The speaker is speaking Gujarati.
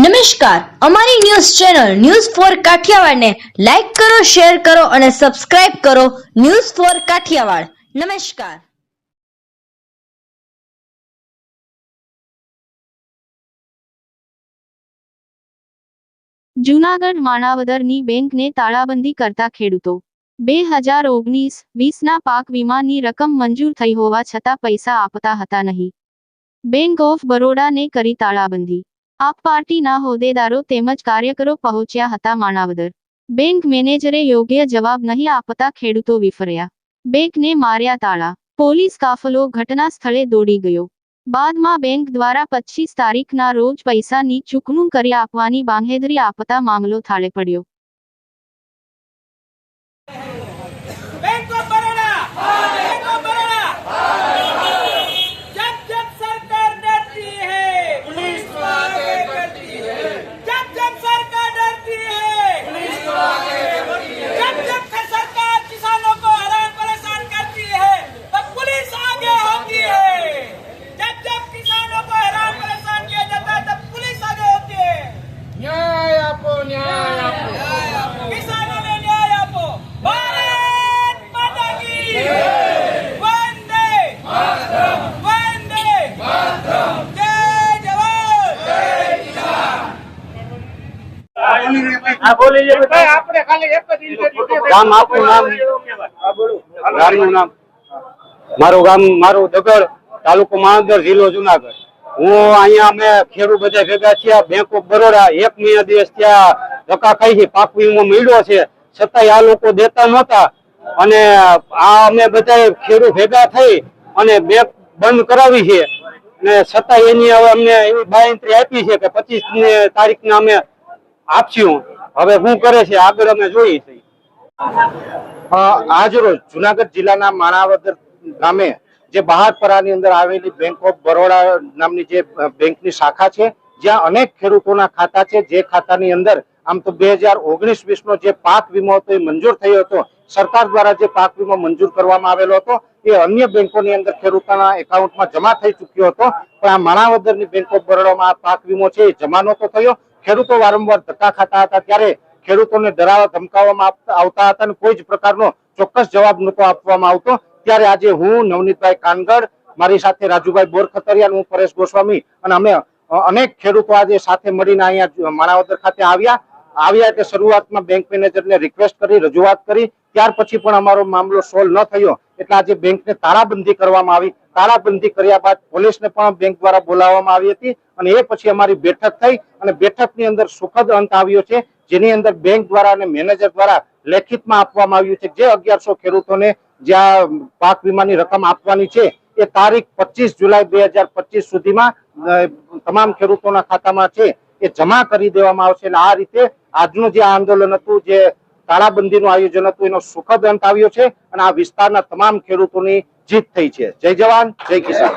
નમસ્કાર. અમારી ન્યૂઝ ચેનલ ન્યૂઝ ફોર કાઠિયાવાડને લાઈક કરો, શેર કરો અને સબસ્ક્રાઇબ કરો ન્યૂઝ ફોર કાઠિયાવાડ. નમસ્કાર. જૂનાગઢ માણાવદરની બેંકને તાળાબંધી કરતા ખેડૂતો. બે હજાર ઓગણીસ વીસના પાક વીમાની રકમ મંજૂર થઈ હોવા છતાં પૈસા આપતા હતા નહીં. બેંક ઓફ બરોડાને કરી તાળાબંધી. આપ પાર્ટીના હોદ્દેદારો તેમજ કાર્યકરો પહોંચ્યા હતા માણાવદર. બેંક મેનેજરે યોગ્ય જવાબ નહીં આપતા ખેડૂતો વિફર્યા. બેંકને માર્યા તાળા. પોલીસ કાફલો ઘટના સ્થળે દોડી ગયો. બાદમાં બેંક દ્વારા પચીસ તારીખના રોજ પૈસાની ચૂકવણું કરી આપવાની બાંહેધરી આપતા મામલો થાળે પડ્યો. ગામ આપનું નામ. ગામનું નામ. મારું ગામ મારું દગડ તાલુકો માણદર જિલ્લો જુનાગઢ. હું અહીંયા અમે ખેડૂત બધા ભેગા થયા બેંક ઓફ બરોડા એક મહિના દિવસ ત્યાં ધક્કા ખાઈ છે પાક વીમો મળ્યો છે. છતાંય આ લોકો દેતા નહોતા. અને આ અમે બધા ખેડૂત ભેગા થઈ અને બેંક બંધ કરાવી છે. ને છતાં એની હવે અમને એવી બાયંત્રી આપી છે કે પચીસ તારીખને અમે આપશું. હવે શું કરે છે? આગળ અમે જોઈએ છીએ. આજ રોજ જુનાગઢ જિલ્લાના માણાવદર ગામે જે બહારપરાની અંદર આવેલી બેંક ઓફ બરોડા નામની જે બેંકની શાખા છે, જ્યાં અનેક ખેડૂતોના ખાતા છે, જે ખાતાની અંદર આમ તો બે હજાર ઓગણીસ વીસ નો જે પાક વીમો હતો એ મંજૂર થયો હતો. સરકાર દ્વારા જે પાક વીમો મંજૂર કરવામાં આવેલો હતો, એ અન્ય બેંકોની અંદર ખેડૂતોના એકાઉન્ટમાં જમા થઈ ચુક્યો હતો. પણ આ માણાવદરની બેંક ઓફ બરોડામાં આ પાક વીમો છે એ જમા નહોતો થયો. ખેડૂતો વારંવાર ધક્કા ખાતા હતા ત્યારે ખેડૂતોને ડરાવા ધમકાવવામાં આવતા હતા અને કોઈ જ પ્રકારનો ચોક્કસ જવાબ નહોતો આપવામાં આવતો. ત્યારે આજે હું, નવનીતભાઈ કાનગડ, મારી સાથે રાજુભાઈ બોરખતરિયા, હું પરેશ ગોસ્વામી અને અમે અનેક ખેડૂતો આજે સાથે મળીને અહીંયા માણાવદર ખાતે આવ્યા. આવ્યા એટલે શરૂઆતમાં બેંક મેનેજરને રિક્વેસ્ટ કરી, રજૂઆત કરી. ત્યાર પછી પણ અમારો મામલો સોલ્વ ન થયો. એટલે આજે બેંકને તાળાબંધી કરવામાં આવી. તાળાબંધી કર્યા બાદ પોલીસને પણ બેંક દ્વારા બોલાવવામાં આવી હતી. અને એ પછી અમારી બેઠક થઈ અને બેઠકની અંદર સુખદ અંત આવ્યો છે, જેની અંદર બેંક દ્વારા અને મેનેજર દ્વારા લેખિતમાં આપવામાં આવ્યું છે જે અગિયારસો ખેડૂતોને જ્યાં પાક વીમાની રકમ આપવાની છે, એ તારીખ પચીસ જુલાઈ બે હજાર પચીસ સુધીમાં તમામ ખેડૂતોના ખાતામાં છે, એ જમા કરી દેવામાં આવશે. અને આ રીતે આજનું જે આંદોલન હતું, જે તાળાબંધીનું આયોજન હતું, એનો સુખદ અંત આવ્યો છે અને આ વિસ્તારના તમામ ખેડૂતોની જીત થઈ છે. જય જવાન, જય કિસાન.